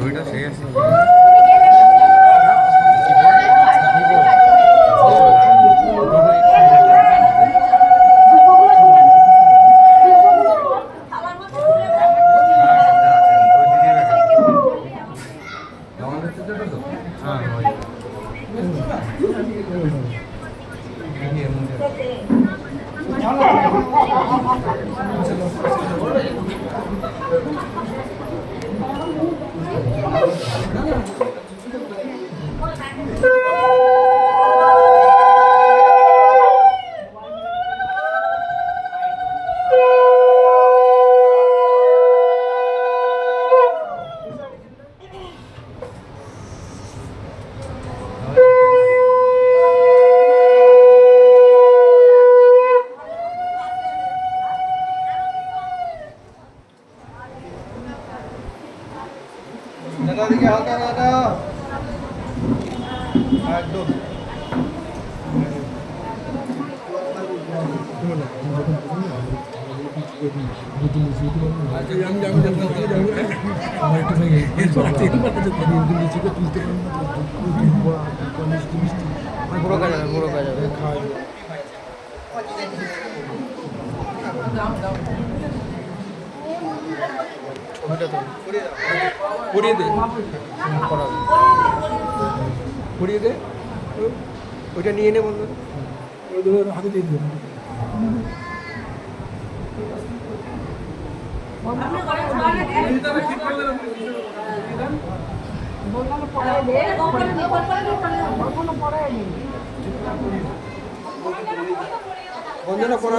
ওইটা সেই আছে দাদা হালকা দাদা একদম। পুরো কাজ হবে পুরো পড়িয়ে দে। পড়িয়ে দে। ওইটা নিয়ে নে বন্ধু। হাতে দিয়ে দিও। বন্ধনা পড়া